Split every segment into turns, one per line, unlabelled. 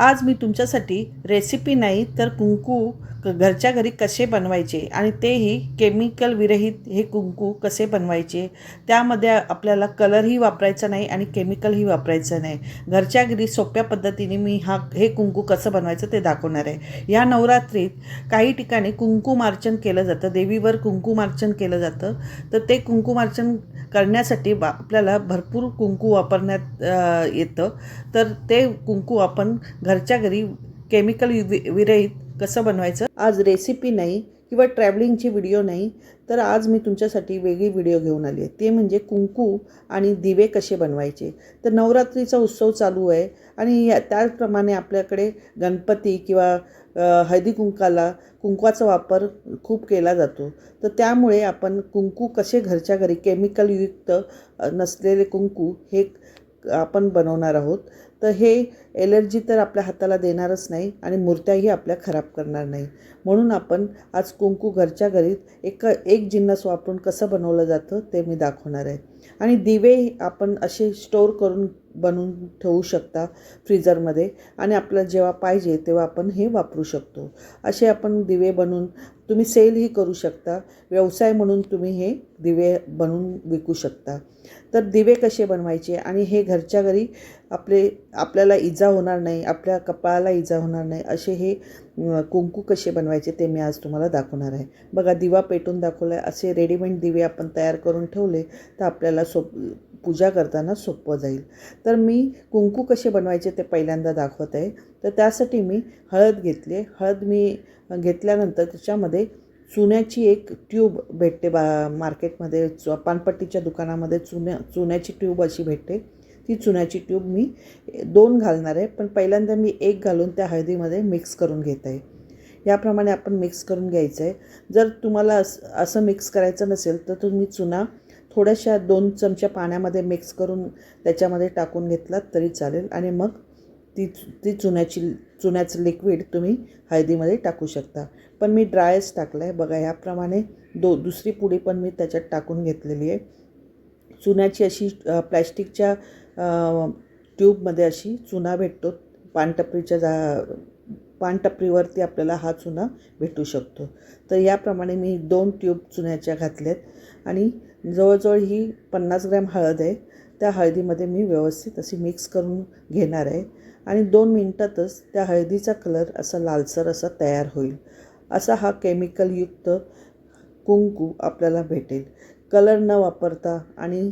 आज मी तुमच्यासाठी रेसिपी नाही तर कुंकू घरच्या घरी कसे बनवायचे आणि तेही केमिकल विरहित हे कुंकू कसे बनवायचे त्यामध्ये आपल्याला कलरही वापरायचा नाही आणि केमिकलही वापरायचं नाही. घरच्या घरी सोप्या पद्धतीने मी हा हे कुंकू कसं बनवायचं ते दाखवणार आहे. या नवरात्रीत काही ठिकाणी कुंकुमार्चन केलं जातं देवीवर कुंकुमार्चन केलं जातं. तर ते कुंकुमार्चन करण्यासाठी बा आपल्याला भरपूर कुंकू वापरण्यात येतं. तर ते कुंकू आपण घरच्या घरी केमिकल वि विरहित कसं बनवायचं? आज रेसिपी नाही किंवा ट्रॅव्हलिंगची व्हिडिओ नाही तर आज मी तुमच्यासाठी वेगळी व्हिडिओ घेऊन आली आहे. ते म्हणजे कुंकू आणि दिवे कसे बनवायचे? तर नवरात्रीचा उत्सव चालू आहे आणि या त्याचप्रमाणे आपल्याकडे गणपती किंवा हळदी कुंकाला कुंकवाचा वापर खूप केला जातो. तर त्यामुळे आपण कुंकू कसे घरच्या घरी केमिकलयुक्त नसलेले कुंकू हे आपण बनवणार आहोत. तर हे एलर्जी तर आपल्या हाताला देणारच नाही आणि मूर्त्याही आपल्या खराब करणार नाही. म्हणून आपण आज कुंकू घरच्या घरी एक एक जिन्नस वापरून कसं बनवलं जातं ते मी दाखवणार आहे. आणि दिवे आपण असे स्टोअर करून बनवून ठेवू शकता फ्रीजरमध्ये आणि आपल्याला जेव्हा पाहिजे तेव्हा आपण हे वापरू शकतो. असे आपण दिवे बनवून तुम्ही सेलही करू शकता व्यवसाय म्हणून तुम्ही हे दिवे बनवून विकू शकता. तर दिवे कसे बनवायचे आणि हे घरच्या घरी आपले आपल्याला इजा इजा होणार नाही आपल्या कपाळाला इजा होणार नाही असे हे कुंकू कसे बनवायचे ते मी आज तुम्हाला दाखवणार आहे. बघा दिवा पेटून दाखवला आहे असे रेडीमेड दिवे आपण तयार करून ठेवले तर आपल्याला सोप पूजा करताना सोपं जाईल. तर मी कुंकू कसे बनवायचे ते पहिल्यांदा दाखवत आहे. तर त्यासाठी मी हळद घेतली हळद मी घेतल्यानंतर त्याच्यामध्ये चुन्याची एक ट्यूब भेटते बा मार्केटमध्ये च- पानपट्टीच्या दुकानामध्ये चुन्या चुन्याची ट्यूब अशी भेटते. ती चुन्याची ट्यूब मी दोन घालणार आहे पण पहिल्यांदा मी एक घालून त्या हळदीमध्ये मिक्स करून घेत आहे. याप्रमाणे आपण मिक्स करून घ्यायचं आहे. जर तुम्हाला अस असं मिक्स करायचं नसेल तर तुम्ही चुना थोड्याशा दोन चमच्या पाण्यामध्ये मिक्स करून त्याच्यामध्ये टाकून घेतलात तरी चालेल. आणि मग ती ती चुन्याची चुन्याचं लिक्विड तुम्ही हळदीमध्ये टाकू शकता. पण मी ड्रायच टाकलं आहे. बघा याप्रमाणे दो दुसरी पुडी पण मी त्याच्यात टाकून घेतलेली आहे. चुन्याची अशी प्लॅस्टिकच्या ट्यूबमध्ये अशी चुना भेटतो. पानटपरीच्या जा पानटपरीवरती आपल्याला हा चुना भेटू शकतो. तर याप्रमाणे मी दोन ट्यूब चुन्याच्या घातल्यात. आणि जवळजवळ ही पन्नास ग्रॅम हळद आहे. त्या हळदीमध्ये मी व्यवस्थित अशी मिक्स करून घेणार आहे. आणि दोन मिनटातच त्या हळदीचा कलर असा लालसर असा तयार होईल. असा हा केमिकलयुक्त कुंकू आपल्याला भेटेल. कलर न वापरता आणि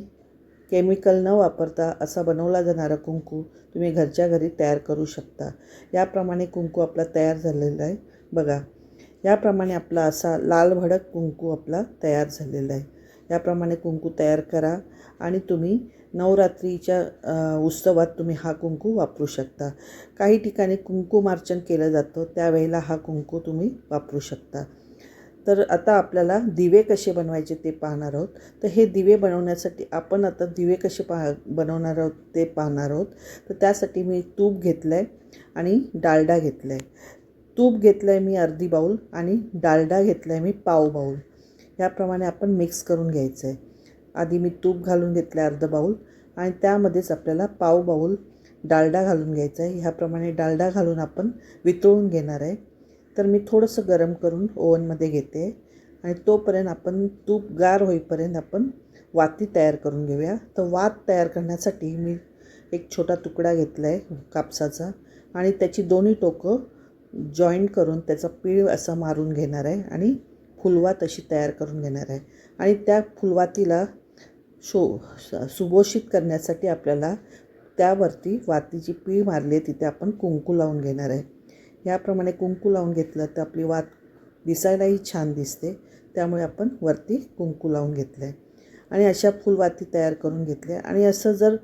केमिकल न वापरता असा बनवला जाणारा कुंकू तुम्ही घरच्या घरी तयार करू शकता. याप्रमाणे कुंकू आपला तयार झालेला आहे. बघा याप्रमाणे आपला असा लाल भडक कुंकू आपला तयार झालेला आहे. याप्रमाणे कुंकू तयार करा आणि तुम्ही नवरात्रीच्या उत्सवात तुम्ही हा कुंकू वापरू शकता. काही ठिकाणी कुंकुमार्चन केलं जातं त्यावेळेला हा कुंकू तुम्ही वापरू शकता. तर आता आपल्याला दिवे कसे बनवायचे ते पाहणार आहोत. तर हे दिवे बनवण्यासाठी आपण आता दिवे कसे पाह बनवणार आहोत ते पाहणार आहोत. तर त्यासाठी मी तूप घेतलं आहे आणि डालडा घेतला आहे तूप घेतलं आहे मी अर्धी बाऊल आणि डालडा घेतला आहे मी पाव बाऊल. याप्रमाणे आपण मिक्स करून घ्यायचं आहे आधी मी तूप घालून घेतलं आहे अर्ध बाऊल आणि त्यामध्येच आपल्याला पाव बाऊल डालडा घालून घ्यायचा आहे ह्याप्रमाणे डालडा घालून आपण वितळून घेणार आहे. तर मी थोडंसं गरम करून ओव्हनमध्ये घेते आणि तोपर्यंत आपण तूप गार होईपर्यंत आपण वाती तयार करून घेऊया. तर वात तयार करण्यासाठी मी एक छोटा तुकडा घेतला आहे कापसाचा आणि त्याची दोन्ही टोकं जॉईंट करून त्याचा पीळ असा मारून घेणार आहे आणि फुलवात अशी तयार करून घेणार आहे. आणि त्या फुलवातीला शो सुभोषित करण्यासाठी आपल्याला त्यावरती वातीची पीळ मारली आहे तिथे आपण कुंकू लावून घेणार आहे. ह्याप्रमाणे कुंकू लावून घेतलं तर आपली वात दिसायलाही छान दिसते. त्यामुळे आपण वरती कुंकू लावून घेतलं आहे आणि अशा फुलवाती तयार करून घेतल्या. आणि असं जर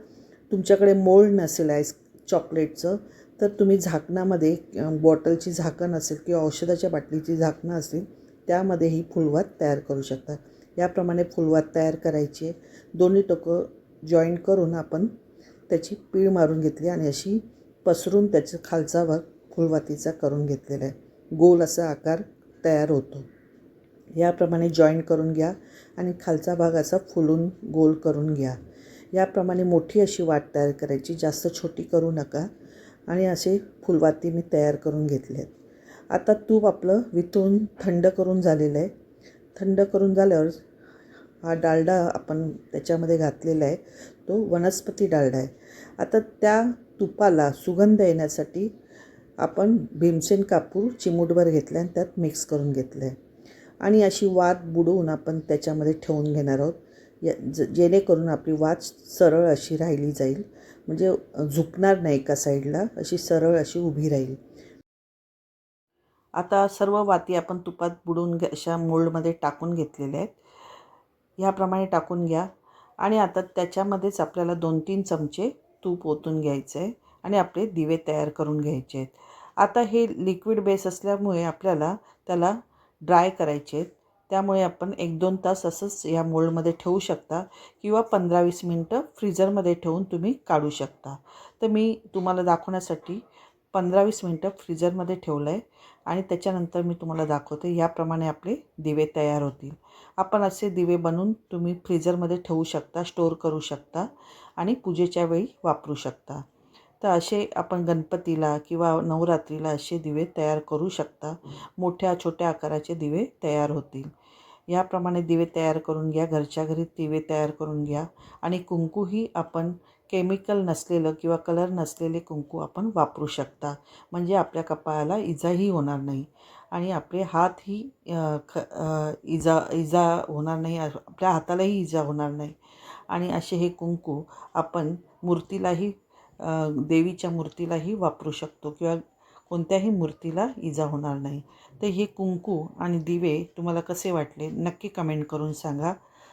तुमच्याकडे मोल्ड नसेल आईस चॉकलेटचं तर तुम्ही झाकणामध्ये बॉटलची झाकण असेल किंवा औषधाच्या बाटलीची झाकणं असेल त्यामध्ये ही फुलवात तयार करू शकता. याप्रमाणे फुलवात तयार करायची आहे. दोन्ही टोकं जॉईंट करून आपण त्याची पीळ मारून घेतली आणि अशी पसरून त्याचा खालचा भाग फुलवातीचा करून घेतलेला आहे. गोल असा आकार तयार होतो. याप्रमाणे जॉईंट करून घ्या आणि खालचा भाग असा फुलून गोल करून घ्या. याप्रमाणे मोठी अशी वाट तयार करायची. जास्त छोटी करू नका आणि असे फुलवाती मी तयार करून घेतले आहेत. आता तूप आपलं वितळून थंड करून झालेलं आहे. थंड करून झाल्यावर हा डालडा आपण त्याच्यामध्ये घातलेला आहे. तो वनस्पती डालडा आहे. आता त्या तुपाला सुगंध येण्यासाठी आपण भीमसेन कापूर चिमूटभर घेतलं आणि त्यात मिक्स करून घेतलं आहे आणि अशी वात बुडवून आपण त्याच्यामध्ये ठेवून घेणार आहोत. या ज जेणेकरून आपली वात सरळ अशी राहिली जाईल. म्हणजे झुकणार नाही एका साईडला अशी सरळ अशी उभी राहील. आता सर्व वाती आपण तुपात बुडवून घ्या अशा मोल्डमध्ये टाकून घेतलेल्या आहेत. ह्याप्रमाणे टाकून घ्या. आणि आता त्याच्यामध्येच आपल्याला दोन तीन चमचे तूप ओतून घ्यायचं आहे आणि आपले दिवे तयार करून घ्यायचे आहेत. आता हे लिक्विड बेस असल्यामुळे आपल्याला त्याला ड्राय करायचे आहेत. त्यामुळे आपण एक दोन तास असंच या मोल्डमध्ये ठेवू शकता किंवा पंधरा वीस मिनटं फ्रीजरमध्ये ठेवून तुम्ही काढू शकता. तर मी तुम्हाला दाखवण्यासाठी पंधरा वीस मिनटं फ्रीजरमध्ये ठेवलं आहे आणि त्याच्यानंतर मी तुम्हाला दाखवते. याप्रमाणे आपले दिवे तयार होतील. आपण असे दिवे बनवून तुम्ही फ्रीजरमध्ये ठेवू शकता स्टोअर करू शकता आणि पूजेच्या वेळी वापरू शकता. तर असे आपण गणपतीला किंवा नवरात्रीला असे दिवे तयार करू शकता. मोठ्या छोट्या आकाराचे दिवे तयार होतील. याप्रमाणे दिवे तयार करून घ्या. घरच्या घरी दिवे तयार करून घ्या. आणि कुंकूही आपण केमिकल नसलेलं किंवा कलर नसलेले कुंकू आपण वापरू शकता. म्हणजे आपल्या कपाळाला इजाही होणार नाही. आणि आपले हातही ख इजा इजा होणार नाही. आपल्या हातालाही इजा होणार नाही. आणि असे हे कुंकू आपण मूर्तीलाही देवीच्या मूर्तीलाही वापरू शकतो किंवा कोणत्याही मूर्तीला इजा होणार नाही. तर हे कुंकू आणि दिवे तुम्हाला कसे वाटले? नक्की कमेंट करून सांगा.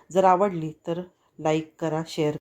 जर आवडली तर लाईक करा शेअर